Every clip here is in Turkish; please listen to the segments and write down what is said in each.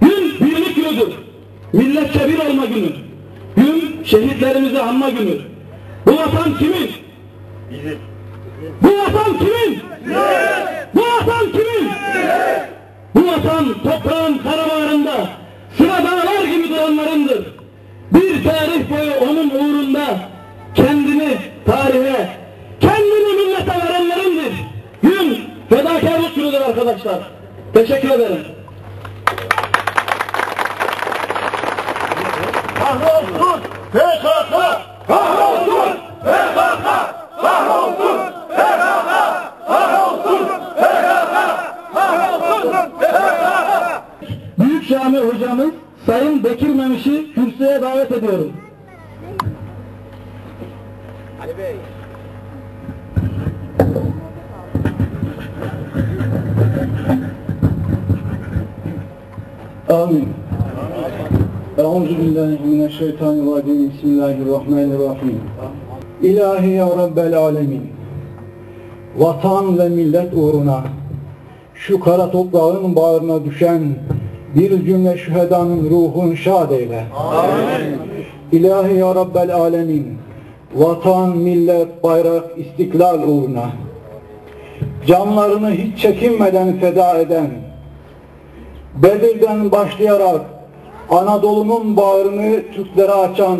Gün birlik günüdür. Milletçe bir olma günü. Gün şehitlerimizi anma günü. Bu vatan kimin? Bizim. Bu vatan kimin? Bu vatan kimin? Bu vatan toprağın karabaharında sıra dağlar gibi duranlarındır. Bir tarih boyu onun uğrunda kendini tarihe, kendini millete verenlerindir. Gün fedakarlık günüdür arkadaşlar. Teşekkür ederim. Kahrolsun PKK! Kahrolsun PKK! Kahrolsun PKK! Kahrolsun PKK! Kahrolsun PKK! Büyük Cami hocamız Sayın Bekir Memiş'i kürsüye davet ediyorum. Ali Bey. Amin. Euzu billahi mineşşeytanirracim. Bismillahirrahmanirrahim. İlahi ya Rabbel alemin. Vatan ve millet uğruna şu kara toprağın bağrına düşen bir cümle şühedanın ruhun şad eyle. Amin. İlahi ya Rabbel alemin. Vatan, millet, bayrak, istiklal uğruna canlarını hiç çekinmeden feda eden Bedir'den başlayarak Anadolu'nun bağrını Türklere açan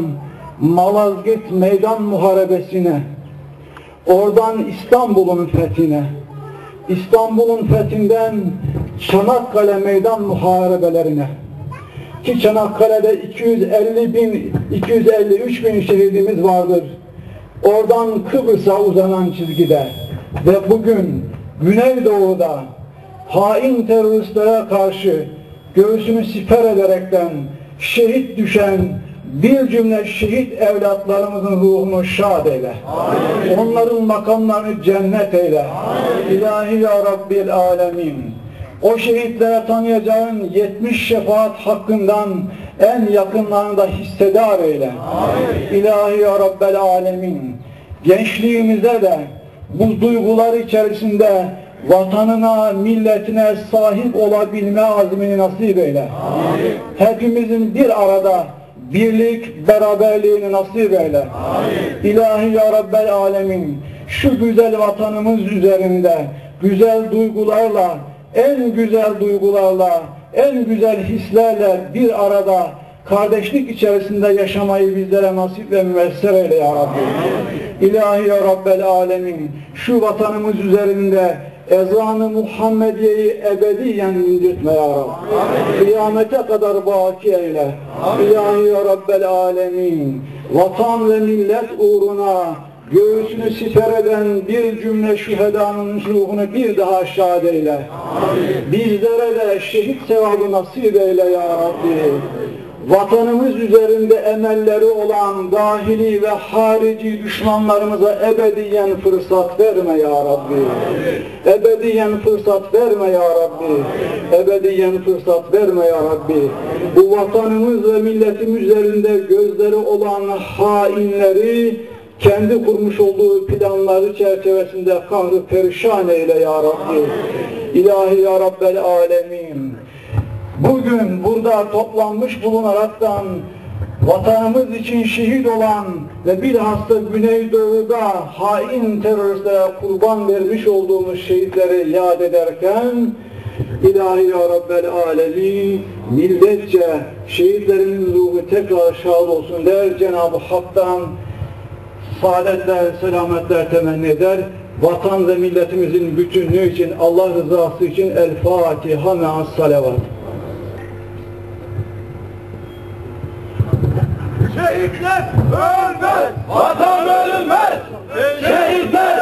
Malazgirt meydan muharebesine, oradan İstanbul'un fethine, İstanbul'un fethinden Çanakkale meydan muharebelerine, ki Çanakkale'de 250 bin, 253 bin şehidimiz vardır. Oradan Kıbrıs'a uzanan çizgide ve bugün Güneydoğu'da hain teröristlere karşı göğsünü siper ederekten şehit düşen bir cümle şehit evlatlarımızın ruhunu şad eyle. Onların makamlarını cennet eyle. İlahi ya Rabbil alemin. O şehitlere tanıyacağın 70 şefaat hakkından en yakınlarını da hissedar eyle. İlahi ya Rabbel alemin. Gençliğimize de bu duygular içerisinde vatanına, milletine sahip olabilme azmini nasip eyle. Hepimizin bir arada birlik, beraberliğini nasip eyle. İlahi ya Rabbel alemin şu güzel vatanımız üzerinde güzel duygularla, en güzel duygularla, en güzel hislerle bir arada kardeşlik içerisinde yaşamayı bizlere nasip ve müvesser eyle ya Rabbi. İlahi ya Rabbel alemin şu vatanımız üzerinde ezanı Muhammediye'yi ebediyen indirtme ya Rabbi. Kıyamete kadar baki eyle. İlahi ya Rabbel alemin vatan ve millet uğruna göğsünü siper eden bir cümle şühedanın ruhunu bir daha şad eyle. Bizlere de şehit sevabı nasip eyle ya Rabbi. Vatanımız üzerinde emelleri olan dahili ve harici düşmanlarımıza ebediyen fırsat verme ya Rabbi. Ebediyen fırsat verme ya Rabbi. Ebediyen fırsat verme ya Rabbi. Bu vatanımız ve milletimiz üzerinde gözleri olan hainleri kendi kurmuş olduğu planları çerçevesinde kahrı perişan eyle ya Rabbi. İlahi ya Rabbel alemin. Bugün burada toplanmış bulunaraktan vatanımız için şehit olan ve bilhassa Güneydoğu'da hain teröristlere kurban vermiş olduğumuz şehitleri yad ederken İlahi ya Rabbel alemin milletçe şehitlerinin ruhu tekrar şad olsun der Cenab-ı Hak'tan saadetler, selametler temenni eder. Vatan ve milletimizin bütünlüğü için, Allah rızası için El Fatiha me'as salavat. Şehitler ölmez, vatan ölmez. Şehitler